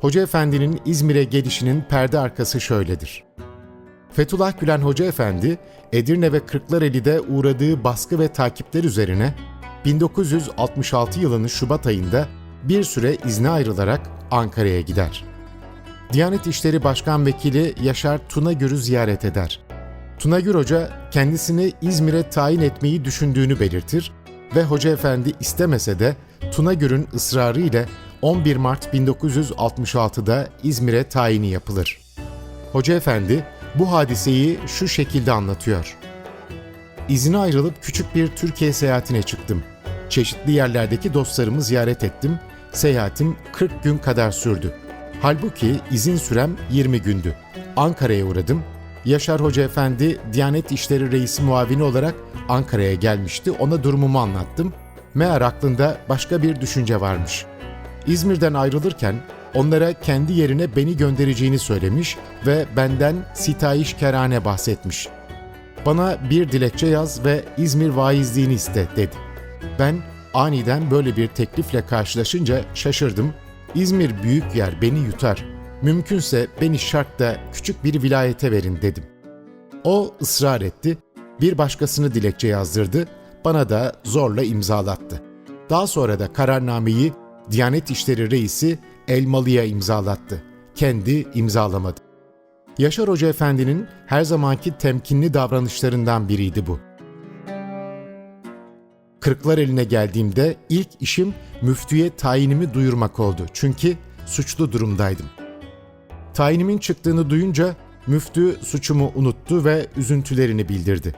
Hoca Efendi'nin İzmir'e gelişinin perde arkası şöyledir. Fethullah Gülen Hoca Efendi, Edirne ve Kırklareli'de uğradığı baskı ve takipler üzerine 1966 yılının Şubat ayında bir süre izne ayrılarak Ankara'ya gider. Diyanet İşleri Başkan Vekili Yaşar Tunagür'ü ziyaret eder. Tunagür Hoca kendisini İzmir'e tayin etmeyi düşündüğünü belirtir ve Hoca Efendi istemese de Tunagür'ün ısrarı ile 11 Mart 1966'da İzmir'e tayini yapılır. Hoca Efendi bu hadiseyi şu şekilde anlatıyor. İzine ayrılıp küçük bir Türkiye seyahatine çıktım. Çeşitli yerlerdeki dostlarımı ziyaret ettim. Seyahatim 40 gün kadar sürdü. Halbuki izin sürem 20 gündü. Ankara'ya uğradım. Yaşar Hoca Efendi Diyanet İşleri Reisi muavini olarak Ankara'ya gelmişti. Ona durumumu anlattım. Meğer aklında başka bir düşünce varmış. İzmir'den ayrılırken onlara kendi yerine beni göndereceğini söylemiş ve benden sitayiş kerane bahsetmiş. Bana bir dilekçe yaz ve İzmir vaizliğini iste dedi. Ben aniden böyle bir teklifle karşılaşınca şaşırdım. İzmir büyük yer beni yutar. Mümkünse beni şartta küçük bir vilayete verin dedim. O ısrar etti. Bir başkasını dilekçe yazdırdı. Bana da zorla imzalattı. Daha sonra da kararnameyi Diyanet İşleri Reisi Elmalı'ya imzalattı. Kendi imzalamadı. Yaşar Hoca Efendi'nin her zamanki temkinli davranışlarından biriydi bu. Kırklar eline geldiğimde ilk işim müftüye tayinimi duyurmak oldu. Çünkü suçlu durumdaydım. Tayinimin çıktığını duyunca müftü suçumu unuttu ve üzüntülerini bildirdi.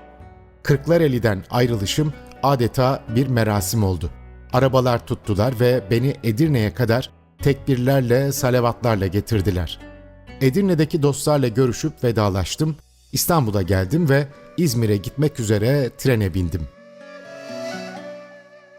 Kırklareli'den ayrılışım adeta bir merasim oldu. Arabalar tuttular ve beni Edirne'ye kadar tekbirlerle, salavatlarla getirdiler. Edirne'deki dostlarla görüşüp vedalaştım. İstanbul'a geldim ve İzmir'e gitmek üzere trene bindim.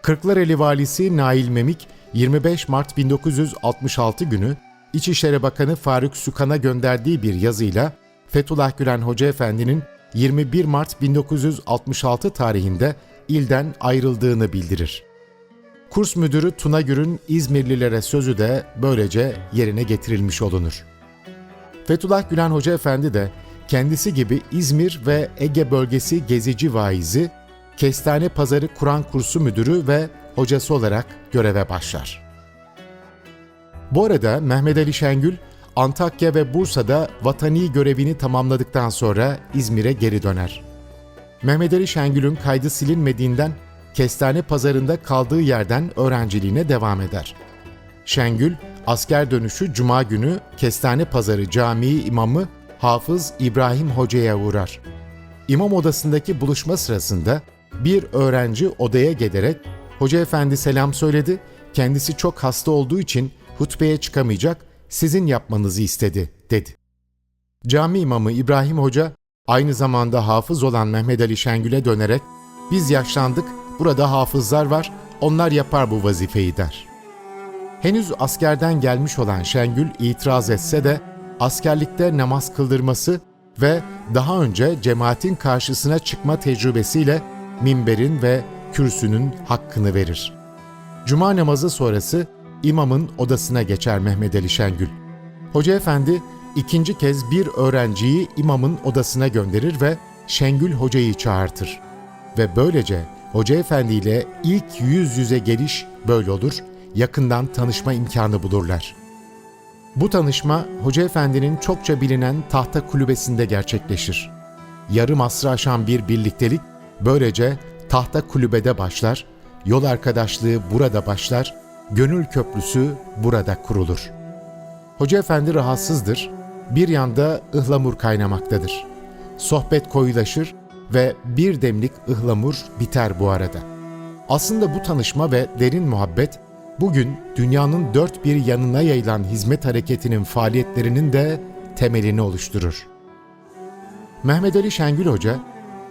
Kırklareli Valisi Nail Memik 25 Mart 1966 günü İçişleri Bakanı Faruk Sükan'a gönderdiği bir yazıyla Fethullah Gülen Hoca Efendi'nin 21 Mart 1966 tarihinde ilden ayrıldığını bildirir. Kurs müdürü Tuna Gür'ün İzmirlilere sözü de böylece yerine getirilmiş olunur. Fethullah Gülen Hoca Efendi de kendisi gibi İzmir ve Ege bölgesi gezici vaizi, Kestane Pazarı Kur'an kursu müdürü ve hocası olarak göreve başlar. Bu arada Mehmet Ali Şengül, Antakya ve Bursa'da vatani görevini tamamladıktan sonra İzmir'e geri döner. Mehmet Ali Şengül'ün kaydı silinmediğinden Kestane Pazarı'nda kaldığı yerden öğrenciliğine devam eder. Şengül, asker dönüşü Cuma günü Kestane Pazarı Camii imamı Hafız İbrahim Hoca'ya uğrar. İmam odasındaki buluşma sırasında bir öğrenci odaya gelerek Hoca Efendi selam söyledi, kendisi çok hasta olduğu için hutbeye çıkamayacak, sizin yapmanızı istedi, dedi. Cami imamı İbrahim Hoca aynı zamanda hafız olan Mehmet Ali Şengül'e dönerek biz yaşlandık, burada hafızlar var, onlar yapar bu vazifeyi der. Henüz askerden gelmiş olan Şengül itiraz etse de askerlikte namaz kıldırması ve daha önce cemaatin karşısına çıkma tecrübesiyle minberin ve kürsünün hakkını verir. Cuma namazı sonrası imamın odasına geçer Mehmet Ali Şengül. Hoca Efendi ikinci kez bir öğrenciyi imamın odasına gönderir ve Şengül Hoca'yı çağırtır. Ve böylece Hoca Efendi ile ilk yüz yüze geliş böyle olur, yakından tanışma imkanı bulurlar. Bu tanışma Hoca Efendi'nin çokça bilinen tahta kulübesinde gerçekleşir. Yarım asrı aşan bir birliktelik böylece tahta kulübede başlar, yol arkadaşlığı burada başlar, gönül köprüsü burada kurulur. Hoca Efendi rahatsızdır, bir yanda ıhlamur kaynamaktadır. Sohbet koyulaşır ve bir demlik ıhlamur biter bu arada. Aslında bu tanışma ve derin muhabbet bugün dünyanın dört bir yanına yayılan hizmet hareketinin faaliyetlerinin de temelini oluşturur. Mehmet Ali Şengül Hoca,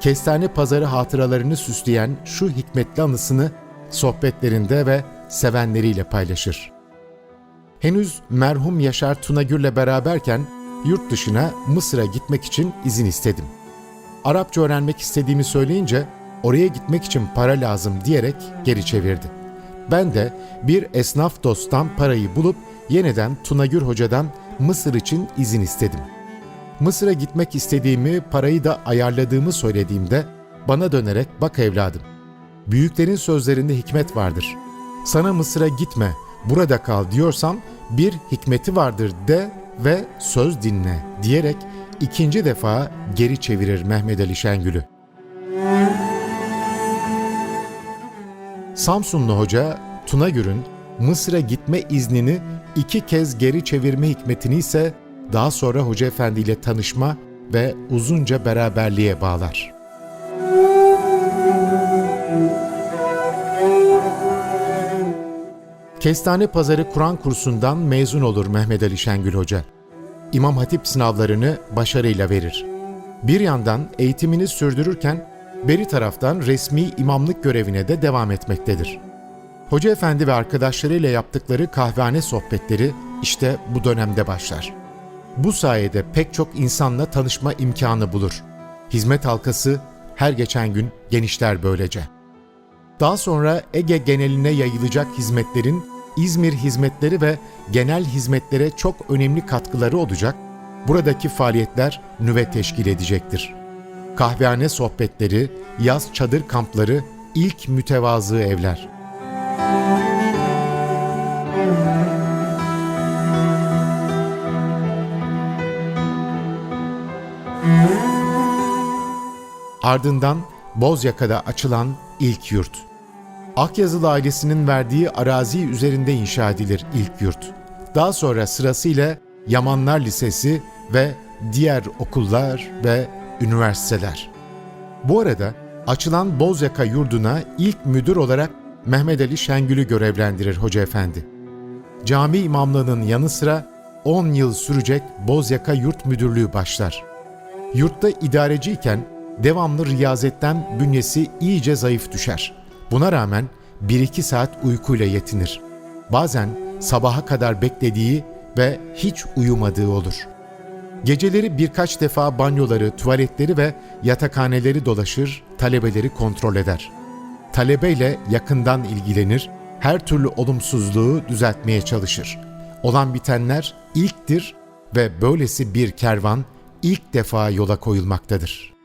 Kestane Pazarı hatıralarını süsleyen şu hikmetli anısını sohbetlerinde ve sevenleriyle paylaşır. Henüz merhum Yaşar Tunagür'le beraberken yurt dışına Mısır'a gitmek için izin istedim. Arapça öğrenmek istediğimi söyleyince oraya gitmek için para lazım diyerek geri çevirdi. Ben de bir esnaf dosttan parayı bulup yeniden Tunagür Hoca'dan Mısır için izin istedim. Mısır'a gitmek istediğimi, parayı da ayarladığımı söylediğimde bana dönerek bak evladım. Büyüklerin sözlerinde hikmet vardır. Sana Mısır'a gitme, burada kal diyorsam bir hikmeti vardır de ve söz dinle diyerek ikinci defa geri çevirir Mehmet Ali Şengül'ü. Samsunlu hoca Tunagür'ün Mısır'a gitme iznini iki kez geri çevirme hikmetini ise daha sonra Hoca Efendi ile tanışma ve uzunca beraberliğe bağlar. Kestane Pazarı Kur'an kursundan mezun olur Mehmet Ali Şengül Hoca. İmam Hatip sınavlarını başarıyla verir. Bir yandan eğitimini sürdürürken beri taraftan resmi imamlık görevine de devam etmektedir. Hoca Efendi ve arkadaşlarıyla yaptıkları kahvehane sohbetleri işte bu dönemde başlar. Bu sayede pek çok insanla tanışma imkanı bulur. Hizmet halkası her geçen gün genişler böylece. Daha sonra Ege geneline yayılacak hizmetlerin İzmir hizmetleri ve genel hizmetlere çok önemli katkıları olacak, buradaki faaliyetler nüve teşkil edecektir. Kahvehane sohbetleri, yaz çadır kampları, ilk mütevazı evler. Ardından Bozyaka'da açılan ilk yurt. Akyazılı ailesinin verdiği arazi üzerinde inşa edilir ilk yurt. Daha sonra sırasıyla Yamanlar Lisesi ve diğer okullar ve üniversiteler. Bu arada açılan Bozyaka yurduna ilk müdür olarak Mehmet Ali Şengül'ü görevlendirir Hoca Efendi. Cami imamlığının yanı sıra 10 yıl sürecek Bozyaka Yurt Müdürlüğü başlar. Yurtta idareciyken devamlı riyazetten bünyesi iyice zayıf düşer. Buna rağmen 1-2 saat uykuyla yetinir. Bazen sabaha kadar beklediği ve hiç uyumadığı olur. Geceleri birkaç defa banyoları, tuvaletleri ve yatakhaneleri dolaşır, talebeleri kontrol eder. Talebeyle yakından ilgilenir, her türlü olumsuzluğu düzeltmeye çalışır. Olan bitenler ilktir ve böylesi bir kervan ilk defa yola koyulmaktadır.''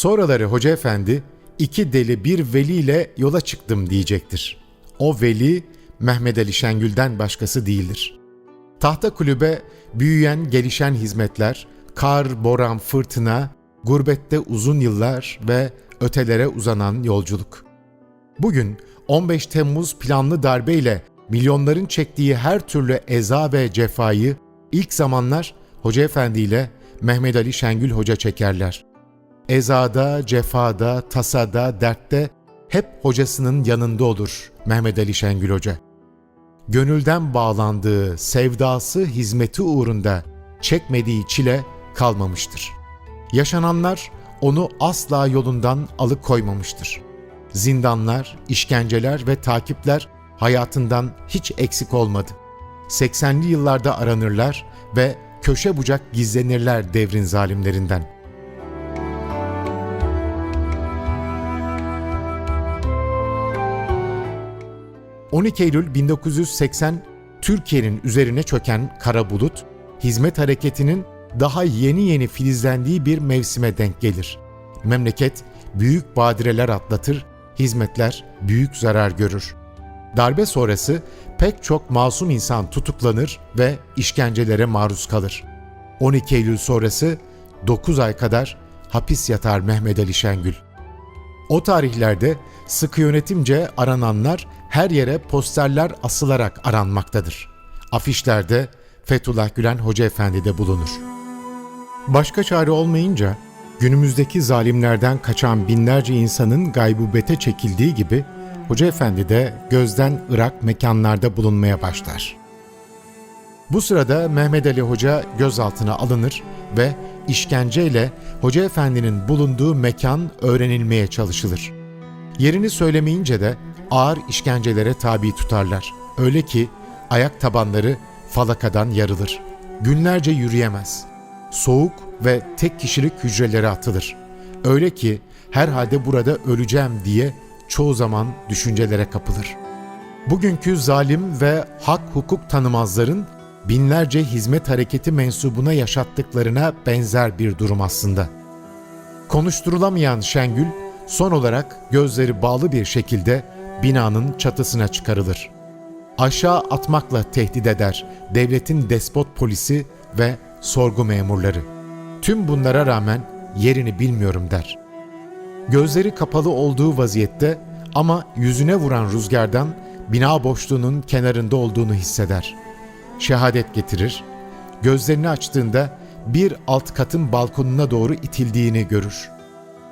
Sonraları Hoca Efendi iki deli bir veli ile yola çıktım diyecektir. O veli Mehmet Ali Şengül'den başkası değildir. Tahta kulübe büyüyen gelişen hizmetler, kar, boran, fırtına, gurbette uzun yıllar ve ötelere uzanan yolculuk. Bugün 15 Temmuz planlı darbeyle milyonların çektiği her türlü eza ve cefayı ilk zamanlar Hoca Efendi ile Mehmet Ali Şengül Hoca çekerler ezada, cefada, tasada, dertte hep hocasının yanında olur Mehmet Ali Şengül Hoca. Gönülden bağlandığı sevdası hizmeti uğrunda çekmediği çile kalmamıştır. Yaşananlar onu asla yolundan alıkoymamıştır. Zindanlar, işkenceler ve takipler hayatından hiç eksik olmadı. 80'li yıllarda aranırlar ve köşe bucak gizlenirler devrin zalimlerinden.'' 12 Eylül 1980 Türkiye'nin üzerine çöken kara bulut, hizmet hareketinin daha yeni yeni filizlendiği bir mevsime denk gelir. Memleket büyük badireler atlatır, hizmetler büyük zarar görür. Darbe sonrası pek çok masum insan tutuklanır ve işkencelere maruz kalır. 12 Eylül sonrası 9 ay kadar hapis yatar Mehmet Ali Şengül. O tarihlerde sıkı yönetimce arananlar her yere posterler asılarak aranmaktadır. Afişlerde Fethullah Gülen Hoca Efendi de bulunur. Başka çare olmayınca günümüzdeki zalimlerden kaçan binlerce insanın gaybubete çekildiği gibi Hoca Efendi de gözden ırak mekanlarda bulunmaya başlar. Bu sırada Mehmet Ali Hoca gözaltına alınır ve işkenceyle Hoca Efendi'nin bulunduğu mekan öğrenilmeye çalışılır. Yerini söylemeyince de ağır işkencelere tabi tutarlar. Öyle ki ayak tabanları falakadan yarılır. Günlerce yürüyemez. Soğuk ve tek kişilik hücrelere atılır. Öyle ki herhalde burada öleceğim diye çoğu zaman düşüncelere kapılır. Bugünkü zalim ve hak hukuk tanımazların binlerce hizmet hareketi mensubuna yaşattıklarına benzer bir durum aslında. Konuşturulamayan Şengül son olarak gözleri bağlı bir şekilde binanın çatısına çıkarılır. Aşağı atmakla tehdit eder devletin despot polisi ve sorgu memurları. Tüm bunlara rağmen yerini bilmiyorum der. Gözleri kapalı olduğu vaziyette ama yüzüne vuran rüzgardan bina boşluğunun kenarında olduğunu hisseder. Şehadet getirir. Gözlerini açtığında bir alt katın balkonuna doğru itildiğini görür.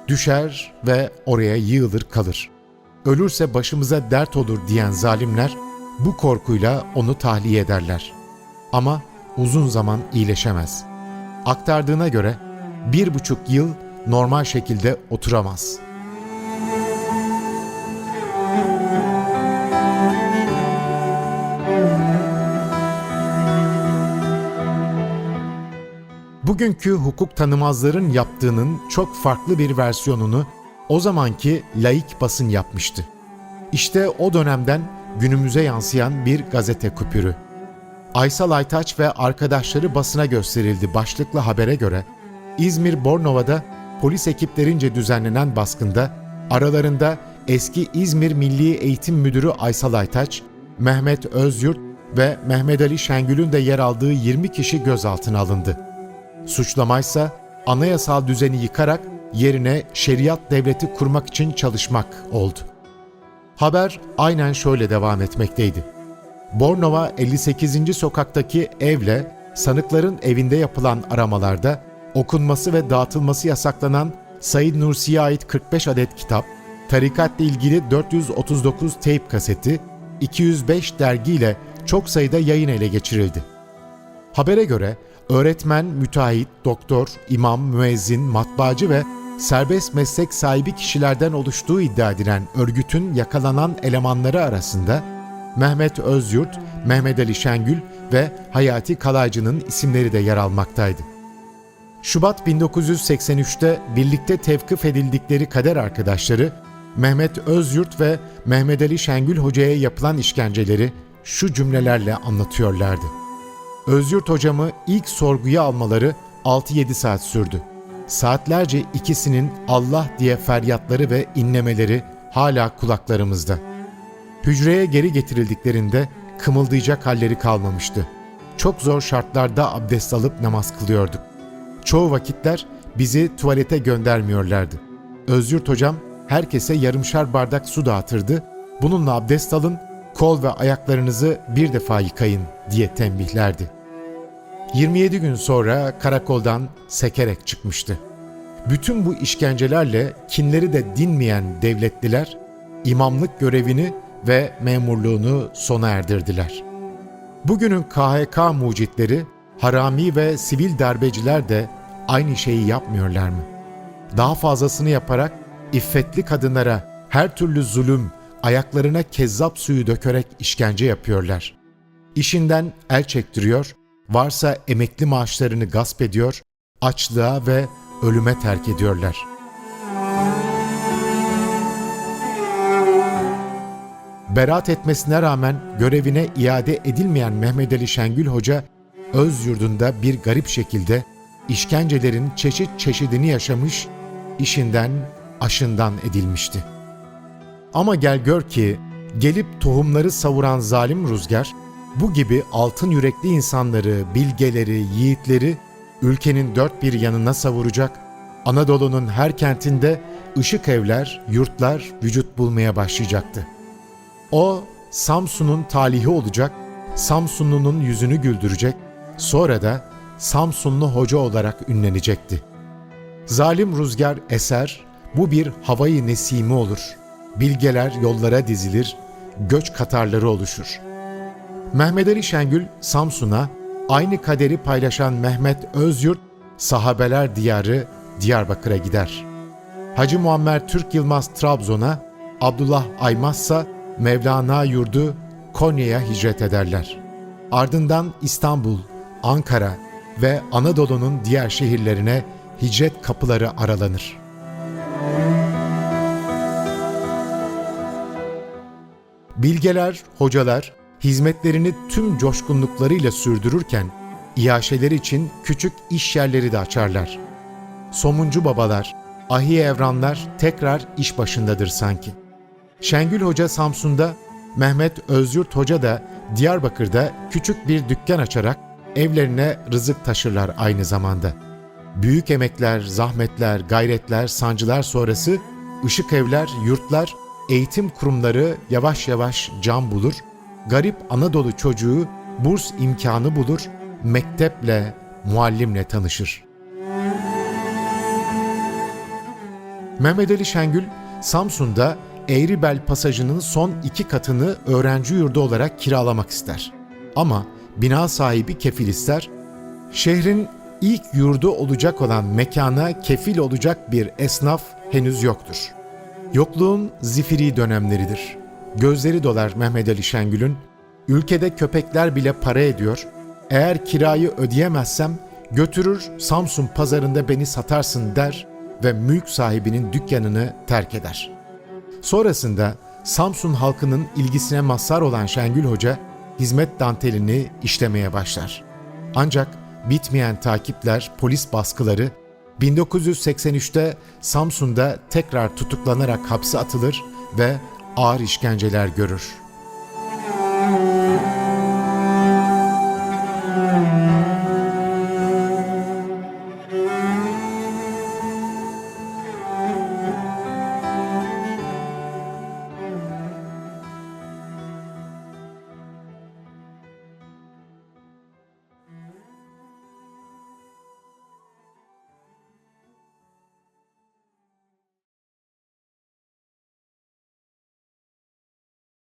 Düşer ve oraya yığılır kalır. Ölürse başımıza dert olur diyen zalimler bu korkuyla onu tahliye ederler. Ama uzun zaman iyileşemez. Aktardığına göre bir buçuk yıl normal şekilde oturamaz.'' Bugünkü hukuk tanımazların yaptığının çok farklı bir versiyonunu o zamanki laik basın yapmıştı. İşte o dönemden günümüze yansıyan bir gazete kupürü. Aysal Aytaç ve arkadaşları basına gösterildi başlıklı habere göre İzmir Bornova'da polis ekiplerince düzenlenen baskında aralarında eski İzmir Milli Eğitim Müdürü Aysal Aytaç, Mehmet Özyurt ve Mehmet Ali Şengül'ün de yer aldığı 20 kişi gözaltına alındı. Suçlamaysa anayasal düzeni yıkarak yerine şeriat devleti kurmak için çalışmak oldu. Haber aynen şöyle devam etmekteydi. Bornova 58. sokaktaki evle sanıkların evinde yapılan aramalarda okunması ve dağıtılması yasaklanan Said Nursi'ye ait 45 adet kitap, tarikatla ilgili 439 teyp kaseti, 205 dergiyle çok sayıda yayın ele geçirildi. Habere göre öğretmen, müteahhit, doktor, imam, müezzin, matbaacı ve serbest meslek sahibi kişilerden oluştuğu iddia edilen örgütün yakalanan elemanları arasında Mehmet Özyurt, Mehmet Ali Şengül ve Hayati Kalaycı'nın isimleri de yer almaktaydı. Şubat 1983'te birlikte tevkif edildikleri kader arkadaşları Mehmet Özyurt ve Mehmet Ali Şengül Hoca'ya yapılan işkenceleri şu cümlelerle anlatıyorlardı. Özyurt hocamı ilk sorguya almaları 6-7 saat sürdü. Saatlerce ikisinin Allah diye feryatları ve inlemeleri hala kulaklarımızda. Hücreye geri getirildiklerinde kımıldayacak halleri kalmamıştı. Çok zor şartlarda abdest alıp namaz kılıyorduk. Çoğu vakitler bizi tuvalete göndermiyorlardı. Özyurt hocam herkese yarımşar bardak su dağıtırdı. Bununla abdest alın, kol ve ayaklarınızı bir defa yıkayın diye tembihlerdi. 27 gün sonra karakoldan sekerek çıkmıştı. Bütün bu işkencelerle kinleri de dinmeyen devletliler imamlık görevini ve memurluğunu sona erdirdiler. Bugünün KHK mucitleri, harami ve sivil darbeciler de aynı şeyi yapmıyorlar mı? Daha fazlasını yaparak iffetli kadınlara her türlü zulüm, ayaklarına kezzap suyu dökerek işkence yapıyorlar. İşinden el çektiriyor, varsa emekli maaşlarını gasp ediyor, açlığa ve ölüme terk ediyorlar. Berat etmesine rağmen görevine iade edilmeyen Mehmet Ali Şengül Hoca, öz yurdunda bir garip şekilde işkencelerin çeşit çeşidini yaşamış, işinden, aşından edilmişti. Ama gel gör ki gelip tohumları savuran zalim rüzgar, bu gibi altın yürekli insanları, bilgeleri, yiğitleri ülkenin dört bir yanına savuracak, Anadolu'nun her kentinde ışık evler, yurtlar vücut bulmaya başlayacaktı. O, Samsun'un talihi olacak, Samsunlu'nun yüzünü güldürecek, sonra da Samsunlu hoca olarak ünlenecekti. Zalim rüzgar eser, bu bir havayı nesimi olur. Bilgeler yollara dizilir, göç katarları oluşur.'' Mehmet Ali Şengül Samsun'a, aynı kaderi paylaşan Mehmet Özyurt sahabeler diyarı Diyarbakır'a gider. Hacı Muammer Türk Yılmaz Trabzon'a, Abdullah Aymazsa Mevlana yurdu Konya'ya hicret ederler. Ardından İstanbul, Ankara, ve Anadolu'nun diğer şehirlerine hicret kapıları aralanır. Bilgeler, hocalar hizmetlerini tüm coşkunluklarıyla sürdürürken iaşeler için küçük iş yerleri de açarlar. Somuncu babalar, ahi evranlar tekrar iş başındadır sanki. Şengül Hoca Samsun'da, Mehmet Özyurt Hoca da Diyarbakır'da küçük bir dükkan açarak evlerine rızık taşırlar aynı zamanda. Büyük emekler, zahmetler, gayretler, sancılar sonrası ışık evler, yurtlar, eğitim kurumları yavaş yavaş can bulur, garip Anadolu çocuğu burs imkanı bulur, mekteple, muallimle tanışır. Mehmet Ali Şengül, Samsun'da Eğribel Pasajı'nın son iki katını öğrenci yurdu olarak kiralamak ister. Ama bina sahibi kefil ister, şehrin ilk yurdu olacak olan mekana kefil olacak bir esnaf henüz yoktur. Yokluğun zifiri dönemleridir. Gözleri dolar Mehmet Ali Şengül'ün, ülkede köpekler bile para ediyor, eğer kirayı ödeyemezsem götürür Samsun pazarında beni satarsın der ve mülk sahibinin dükkanını terk eder. Sonrasında Samsun halkının ilgisine mazhar olan Şengül Hoca hizmet dantelini işlemeye başlar. Ancak bitmeyen takipler, polis baskıları 1983'te Samsun'da tekrar tutuklanarak hapse atılır ve ağır işkenceler görür.